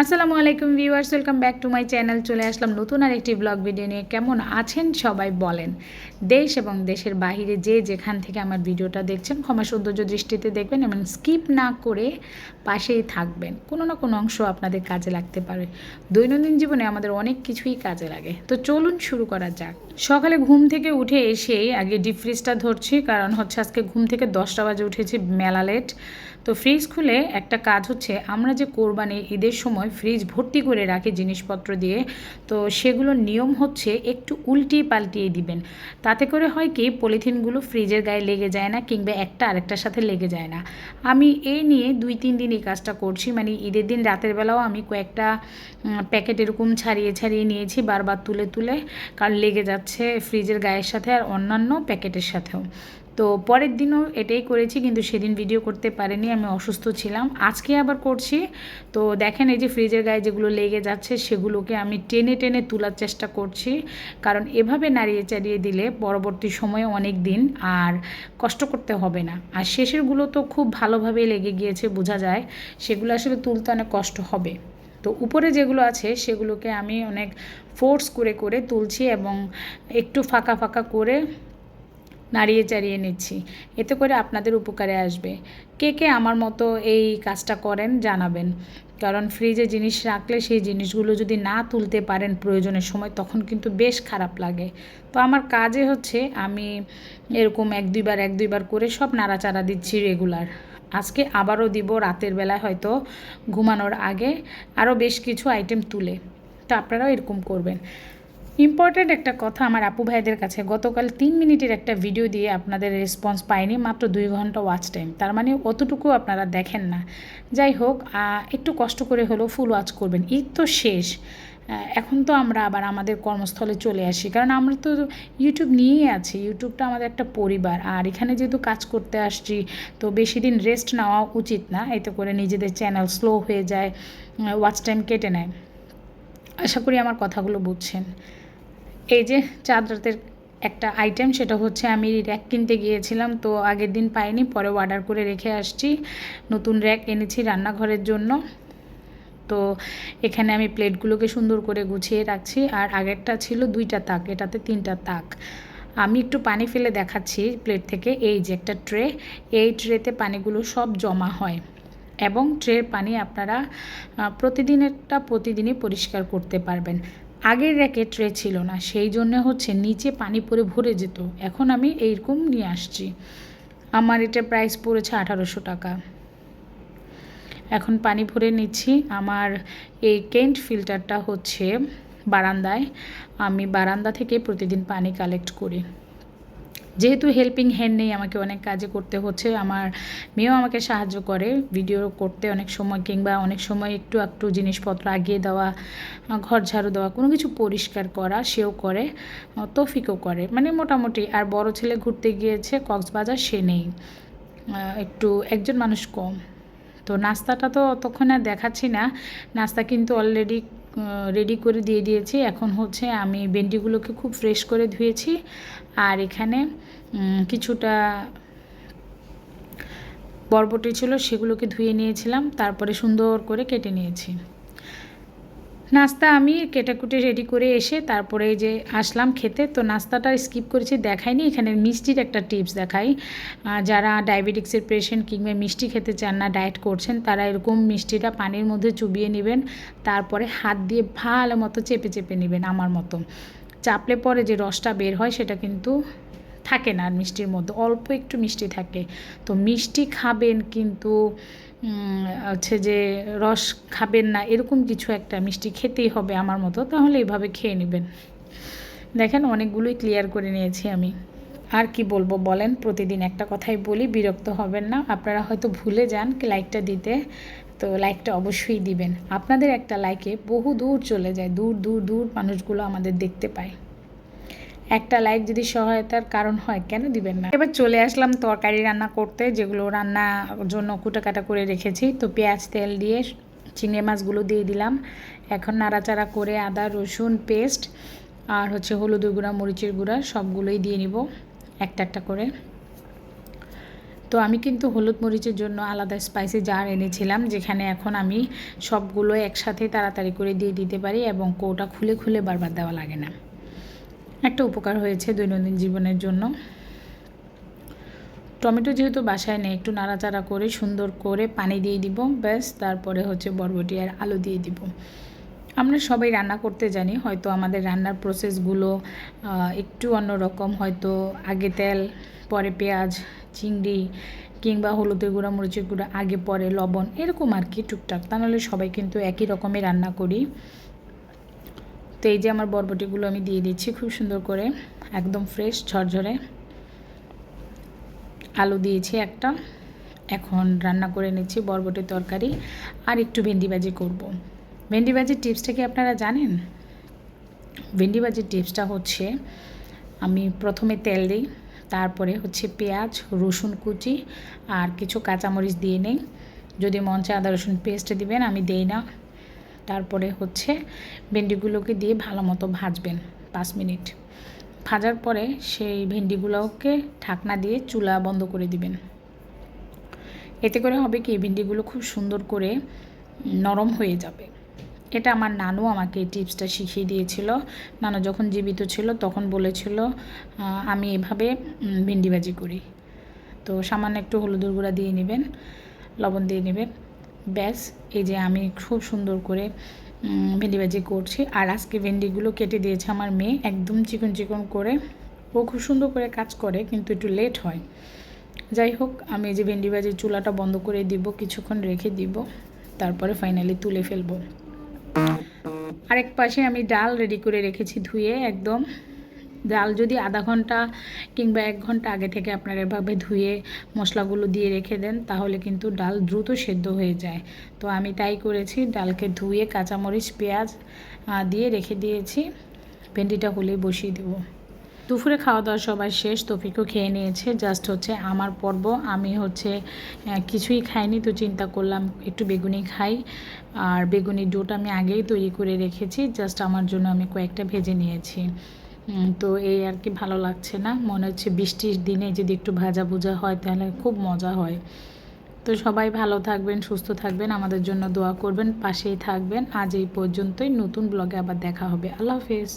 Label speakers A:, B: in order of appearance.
A: আসসালামু আলাইকুম viewers, welcome back to my channel. চলে আসলাম নতুন আর একটি ব্লগ ভিডিও নিয়ে। কেমন আছেন সবাই বলেন। দেশ এবং দেশের বাইরে যে যেখান থেকে আমার ভিডিওটা দেখছেন, ক্ষমা সৌন্দর্য দৃষ্টিতে দেখবেন এবং স্কিপ না করে পাশেই থাকবেন। কোনো না কোনো অংশ আপনাদের কাজে লাগতে পারে। দৈনন্দিন জীবনে আমাদের অনেক কিছুই কাজে লাগে। তো চলুন শুরু করা যাক। সকালে ঘুম থেকে উঠে এসেই আগে ডিপ ফ্রিজটা ধরছি, কারণ হচ্ছে আজকে ঘুম থেকে দশটা বাজে উঠেছি, মেলা লেট। তো ফ্রিজ খুলে একটা কাজ হচ্ছে, আমরা যে কোরবানি ঈদের সময় ফ্রিজ ভর্তি করে রাখি জিনিসপত্র দিয়ে, তো সেগুলোর নিয়ম হচ্ছে একটু উল্টিয়ে পাল্টিয়ে দিবেন। তাতে করে হয় কি, পলিথিনগুলো ফ্রিজের গায়ে লেগে যায় না কিংবা একটা আরেকটার সাথে লেগে যায় না। আমি এই নিয়ে দুই, তিন দিন এই কাজটা করছি মানে ঈদের দিন রাতের বেলাও আমি কয়েকটা প্যাকেট এরকম ছাড়িয়ে ছাড়িয়ে নিয়েছি, বারবার তুলে তুলে, কারণ লেগে যাচ্ছে ফ্রিজের গায়ের সাথে আর অন্যান্য প্যাকেটের সাথেও। তো পরের দিনও এটাই করেছি, কিন্তু সেদিন ভিডিও করতে পারিনি, আমি অসুস্থ ছিলাম। আজকে আবার করছি। তো দেখেন এই যে ফ্রিজের গায়ে যেগুলো লেগে যাচ্ছে, সেগুলোকে আমি টেনে টেনে তোলার চেষ্টা করছি। কারণ এভাবে নাড়িয়ে চাড়িয়ে দিলে পরবর্তী সময়ে অনেক দিন আর কষ্ট করতে হবে না। আর শেষেরগুলো তো খুব ভালোভাবে লেগে গিয়েছে, বোঝা যায়। সেগুলো আসলে তুলতে অনেক কষ্ট হবে। তো উপরে যেগুলো আছে, সেগুলোকে আমি অনেক ফোর্স করে করে তুলছি এবং একটু ফাঁকা ফাঁকা করে নাড়িয়ে চাড়িয়ে নিচ্ছি। এতে করে আপনাদের উপকারে আসবে। কে কে আমার মতো এই কাজটা করেন জানাবেন। কারণ ফ্রিজে জিনিস রাখলে সেই জিনিসগুলো যদি না তুলতে পারেন প্রয়োজনের সময়, তখন কিন্তু বেশ খারাপ লাগে। তো আমার কাজে হচ্ছে আমি এরকম এক দুইবার এক দুইবার করে সব নাড়াচাড়া দিচ্ছি রেগুলার। আজকে আবারও দিব, রাতের বেলায় হয়তো ঘুমানোর আগে আরও বেশ কিছু আইটেম তুলে। তো আপনারাও এরকম করবেন। ইম্পর্ট্যান্ট একটা কথা আমার আপু ভাইদের কাছে, গতকাল তিন মিনিটের একটা ভিডিও দিয়ে আপনাদের রেসপন্স পাইনি, মাত্র দুই ঘণ্টা ওয়াচ টাইম তার মানে অতটুকু আপনারা দেখেন না। যাই হোক একটু কষ্ট করে হলেও ফুল ওয়াচ করবেন। ঈদ তো শেষ। এখন তো আমরা আবার আমাদের কর্মস্থলে চলে আসি। কারণ আমরা তো ইউটিউব নিয়েই আছি। ইউটিউবটা আমাদের একটা পরিবার। আর এখানে যেহেতু কাজ করতে আসছি, তো বেশি দিন রেস্ট নেওয়া উচিত না। এতে করে নিজেদের চ্যানেল স্লো হয়ে যায় ওয়াচ টাইম কেটে নেয়। আশা করি আমার কথাগুলো বুঝছেন। এই যে চাদরাতের একটা আইটেম সেটা হচ্ছে আমি র্যাক কিনতে গিয়েছিলাম, তো আগের দিন পাইনি, পরে অর্ডার করে রেখে আসছি। নতুন র্যাক এনেছি রান্নাঘরের জন্য। তো এখানে আমি প্লেটগুলোকে সুন্দর করে গুছিয়ে রাখছি, আর আগেরটা ছিল দুইটা তাক, এটাতে তিনটা তাক। আমি একটু পানি ফেলে দেখাচ্ছি প্লেট থেকে, এই যে একটা ট্রে এই ট্রেতে পানিগুলো সব জমা হয়। এবং ট্রের পানি আপনারা প্রতিদিনেরটা প্রতিদিনই পরিষ্কার করতে পারবেন। আগের র্যাকে ট্রে ছিল না, সেই জন্য হচ্ছে নিচে পানি পরে ভরে যেত। এখন আমি এইরকম নিয়ে আসছি। আমার এটা প্রাইস পড়েছে আঠারোশো টাকা। এখন পানি ভরে নিচ্ছি। আমার এই কেন্ট ফিল্টারটা হচ্ছে বারান্দায়। আমি বারান্দা থেকে প্রতিদিন পানি কালেক্ট করি। যেহেতু হেল্পিং হ্যান্ড নেই, আমাকে অনেক কাজে করতে হচ্ছে। আমার মেয়েও আমাকে সাহায্য করে ভিডিও করতে অনেক সময় কিংবা অনেক সময় একটু একটু জিনিসপত্র আগিয়ে দেওয়া ঘর ঝাড়ু দেওয়া, কোনো কিছু পরিষ্কার করা, সেও করে তৌফিকও করে। মানে মোটামুটি, আর বড় ছেলে ঘুরতে গিয়েছে, কক্সবাজার, সে নেই। একটু, একজন মানুষ কম। তো নাস্তাটা তো তখন আর দেখাচ্ছি না। নাস্তা কিন্তু অলরেডি রেডি করে দিয়ে দিয়েছি। এখন হচ্ছে আমি ভেন্ডিগুলোকে খুব ফ্রেশ করে ধুয়েছি। আর এখানে কিছুটা বরবটি ছিল সেগুলোকে ধুয়ে নিয়েছিলাম। তারপরে সুন্দর করে কেটে নিয়েছি। নাস্তা আমি কেটাকুটে রেডি করে এসে তারপরে যে আসলাম খেতে, তো নাস্তাটা স্কিপ করেছি, দেখাইনি। এখানে মিষ্টির একটা টিপস দেখাই। যারা ডায়াবেটিক্সের পেশেন্ট কিংবা মিষ্টি খেতে চান না ডায়েট করছেন, তারা এরকম মিষ্টিটা পানির মধ্যে চুবিয়ে নেবেন, তারপরে হাত দিয়ে ভালো মতো চেপে চেপে নেবেন আমার মতো। চাপলে পরে যে রসটা বের হয়, সেটা কিন্তু থাকে না মিষ্টির মধ্যে, অল্প একটু মিষ্টি থাকে। তো মিষ্টি খাবেন কিন্তু হচ্ছে যে রস খাবেন না, এরকম কিছু একটা মিষ্টি খেতেই হবে আমার মতো, তাহলে এইভাবে খেয়ে নেবেন। দেখেন অনেকগুলোই ক্লিয়ার করে নিয়েছি আমি। আর কি বলব বলেন, প্রতিদিন একটা কথাই বলি, বিরক্ত হবেন না। আপনারা হয়তো ভুলে যান লাইকটা দিতে, তো লাইকটা অবশ্যই দিবেন। আপনাদের একটা লাইকে বহু দূর চলে যায়, দূর দূর দূর মানুষগুলো আমাদের দেখতে পায়। একটা লাইক যদি সহায়তার কারণ হয়, কেন দিবেন না? এবার চলে আসলাম তরকারি রান্না করতে, যেগুলো রান্নার জন্য কুটাকাটা করে রেখেছি। তো পেঁয়াজ, তেল দিয়ে চিংড়ি মাছগুলো দিয়ে দিলাম। এখন নাড়াচাড়া করে আদা, রসুন, পেস্ট আর হচ্ছে হলুদ গুঁড়া, মরিচের গুঁড়া সবগুলোই দিয়ে নিব একটা একটা করে। তো আমি কিন্তু হলুদ মরিচের জন্য আলাদা স্পাইসি জার এনেছিলাম, যেখানে এখন আমি সবগুলো একসাথে তাড়াতাড়ি করে দিয়ে দিতে পারি এবং কোটা খুলে খুলে বারবার দেওয়া লাগে না। একটা উপকার হয়েছে দৈনন্দিন জীবনের জন্য। টমেটো যেহেতু বাসায় নেই, একটু নাড়াচাড়া করে, সুন্দর করে পানি দিয়ে দিব, ব্যাস, তারপরে হচ্ছে বরবটি আর আলু দিয়ে দিব। আমরা সবাই রান্না করতে জানি, হয়তো আমাদের রান্নার প্রসেসগুলো একটু অন্যরকম, হয়তো আগে তেল, পরে পেঁয়াজ, চিংড়ি, কিংবা হলুদের গুঁড়া, মরিচের গুঁড়া, আগে পরে লবণ, এরকম আর কি টুকটাক। তা নাহলে সবাই কিন্তু একই রকমই রান্না করি। তো এই যে আমার বরবটিগুলো আমি দিয়ে দিচ্ছি খুব সুন্দর করে, একদম ফ্রেশ ঝরঝরে। আলু দিয়েছি একটা। এখন রান্না করে নিচ্ছি বরবটির তরকারি, আর একটু ভেন্ডি ভাজি করব। ভেন্ডি ভাজির টিপসটা কি আপনারা জানেন? ভেন্ডি ভাজির টিপসটা হচ্ছে, আমি প্রথমে তেল দিই, তারপরে হচ্ছে পেঁয়াজ, রসুন কুচি, আর কিছু কাঁচামরিচ দিয়ে নেই। যদি মঞ্চে আদা রসুন পেস্ট দিবেন, আমি দেই না। তারপরে হচ্ছে ভেন্ডিগুলোকে দিয়ে ভালো মতো ভাজবেন পাঁচ মিনিট। ভাজার পরে সেই ভেন্ডিগুলোকে ঢাকনা দিয়ে চুলা বন্ধ করে দিবেন। এতে করে হবে কি, ভেন্ডিগুলো খুব সুন্দর করে নরম হয়ে যাবে। এটা আমার নানু আমাকে এই টিপসটা শিখিয়ে দিয়েছিল। নানু যখন জীবিত ছিল তখন বলেছিল আমি এভাবে ভেন্ডি ভাজি করি। তো সামান্য একটু হলুদের গুঁড়া দিয়ে নেবেন, লবণ দিয়ে নেবেন। ব্যাস, এই যে আমি খুব সুন্দর করে ভেন্ডি ভাজি করছি। আর আজকে ভেন্ডিগুলো কেটে দিয়েছে আমার মেয়ে, একদম চিকন চিকন করে। ও খুব সুন্দর করে কাজ করে, কিন্তু একটু লেট হয়। যাই হোক, আমি এই যে ভেন্ডি ভাজির চুলাটা বন্ধ করে দিব, কিছুক্ষণ রেখে দিব, তারপরে ফাইনালি তুলে ফেলব। আরেক পাশে আমি ডাল রেডি করে রেখেছি ধুয়ে, একদম। ডাল যদি আধা ঘণ্টা কিংবা এক ঘণ্টা আগে থেকে আপনারা এভাবে ধুয়ে মশলাগুলো দিয়ে রেখে দেন, তাহলে কিন্তু ডাল দ্রুত সেদ্ধ হয়ে যায়। তো আমি তাই করেছি, ডালকে ধুয়ে কাঁচামরিচ, পেঁয়াজ দিয়ে রেখে দিয়েছি। ভেন্ডিটা হলেই বসিয়ে দেবো। দুপুরে খাওয়া দাওয়া সবাই শেষ, তফিকও খেয়ে নিয়েছে। জাস্ট হচ্ছে আমার পর্ব। আমি হচ্ছে কিছুই খাইনি তো চিন্তা করলাম একটু বেগুনি খাই। আর বেগুনির ডোটা আমি আগেই তৈরি করে রেখেছি। জাস্ট আমার জন্য আমি কয়েকটা ভেজে নিয়েছি। তো এই আর কি ভালো লাগছে না। মনে হচ্ছে বৃষ্টির দিনে যদি একটু ভাজা ভুজা হয় তাহলে খুব মজা হয়। তো সবাই ভালো থাকবেন, সুস্থ থাকবেন, আমাদের জন্য দোয়া করবেন, পাশেই থাকবেন। আজ এই পর্যন্তই। নতুন ব্লগে আবার দেখা হবে। আল্লাহ হাফেজ।